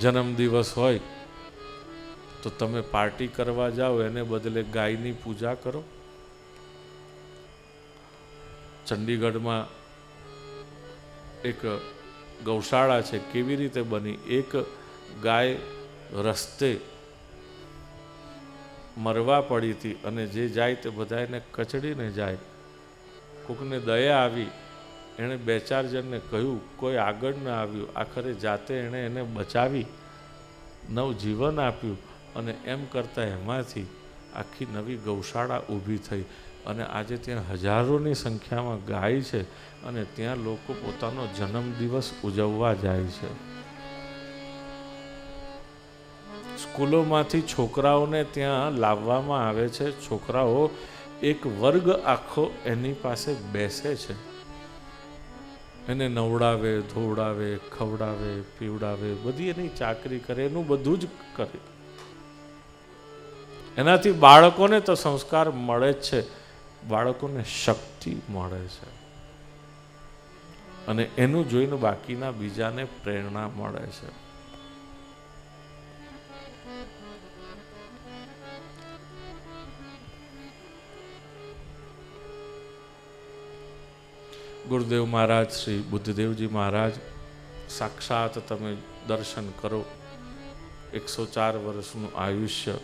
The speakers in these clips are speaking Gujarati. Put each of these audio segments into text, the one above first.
જન્મદિવસ હોય, તો તમે પાર્ટી કરવા જાઓ, એને બદલે ગાયની પૂજા કરો. ચંડીગઢમાં એક ગૌશાળા છે, કેવી રીતે બની? એક ગાય રસ્તે મરવા પડી હતી અને જે જાય તે બધા એને કચડીને જાય. કોકને દયા આવી એણે બે ચાર જણને કહ્યું, કોઈ આગળ ન આવ્યું. આખરે જાતે એણે એને બચાવી, નવ જીવન આપ્યું અને એમ કરતાં એમાંથી આખી નવી ગૌશાળા ઊભી થઈ. અને આજે ત્યાં હજારોની સંખ્યામાં ગાય છે અને ત્યાં લોકો પોતાનો જન્મદિવસ ઉજવવા જાય છે. સ્કૂલોમાંથી છોકરાઓને ત્યાં લાવવામાં આવે છે. છોકરાઓ એક વર્ગ આખો એની પાસે બેસે છે. એને નવડાવે, ધોવડાવે, ખવડાવે, પીવડાવે, બધી એની ચાકરી કરે, એનું બધું જ કરે. એનાથી બાળકોને તો સંસ્કાર મળે જ છે. બાળકોને શક્તિ મળે છે. અને એનું જોઈને બાકીના બીજાને પ્રેરણા મળે છે. ગુરુદેવ મહારાજ, શ્રી બુદ્ધદેવજી મહારાજ, સાક્ષાત તમે દર્શન કરો. એકસો ચાર વર્ષનું આયુષ્ય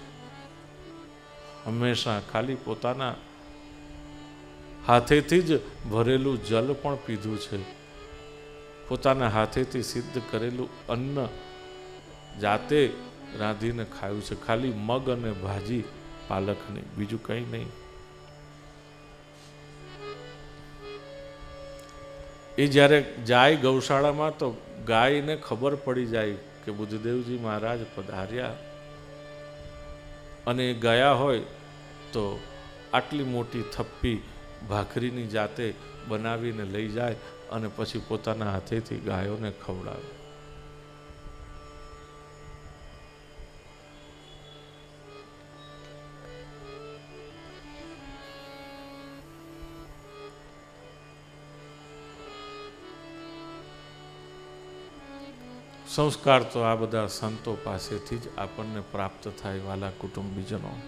હંમેશા ખાલી પોતાના હાથેથી જ ભરેલું જલ પણ પીધું છે. પોતાના હાથેથી સિદ્ધ કરેલું અન્ન જાતે રાંધીને ખાયું છે. ખાલી મગ અને ભાજી પાલકની, બીજું કંઈ નહીં. એ જ્યારે જાય ગૌશાળામાં તો ગાયને ખબર પડી જાય કે બુદ્ધદેવજી મહારાજ પધાર્યા. અને ગયા હોય તો આટલી મોટી થપ્પી ભાખરીની જાતે બનાવીને લઈ જાય અને પછી પોતાના હાથેથી ગાયોને ખવડાવે. સંસ્કાર તો આ બધા સંતો પાસેથી જ આપણને પ્રાપ્ત થાય વાલા કુટુંબીજનો.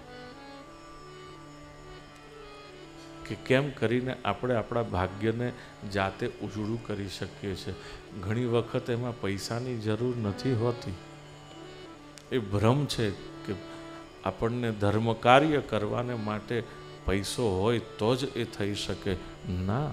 કે કેમ કરીને આપણે આપણા ભાગ્યને જાતે ઉજળું કરી શકીએ છીએ? ઘણી વખત એમાં પૈસાની જરૂર નથી હોતી. એ ભ્રમ છે કે આપણને ધર્મ કાર્ય કરવાને માટે પૈસો હોય તો જ એ થઈ શકે. ના.